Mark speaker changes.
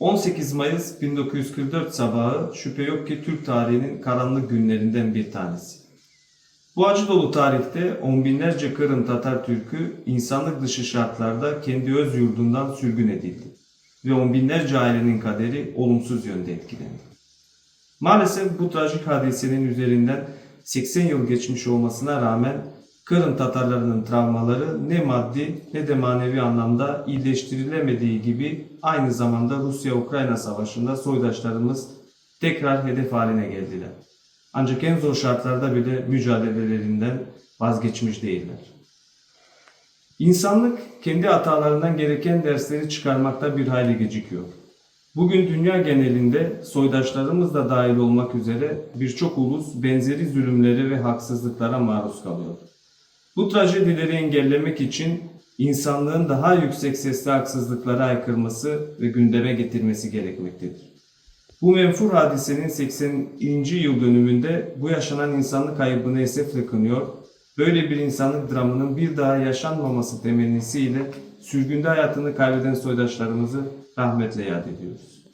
Speaker 1: 18 Mayıs 1944 sabahı şüphe yok ki Türk tarihinin karanlık günlerinden bir tanesi. Bu acı dolu tarihte on binlerce Kırım Tatar Türk'ü insanlık dışı şartlarda kendi öz yurdundan sürgün edildi ve on binlerce ailenin kaderi olumsuz yönde etkilendi. Maalesef bu trajik hadisenin üzerinden 80 yıl geçmiş olmasına rağmen Kırım Tatarlarının travmaları ne maddi ne de manevi anlamda iyileştirilemediği gibi aynı zamanda Rusya-Ukrayna savaşında soydaşlarımız tekrar hedef haline geldiler. Ancak en zor şartlarda bile mücadelelerinden vazgeçmiş değiller. İnsanlık kendi hatalarından gereken dersleri çıkarmakta bir hayli gecikiyor. Bugün dünya genelinde soydaşlarımız da dahil olmak üzere birçok ulus benzeri zulümlere ve haksızlıklara maruz kalıyor. Bu trajedileri engellemek için insanlığın daha yüksek sesli haksızlıklara aykırması ve gündeme getirmesi gerekmektedir. Bu menfur hadisenin 80. yıl dönümünde bu yaşanan insanlık kaybını esefle kınıyor, böyle bir insanlık dramının bir daha yaşanmaması temennisiyle sürgünde hayatını kaybeden soydaşlarımızı rahmetle yad ediyoruz.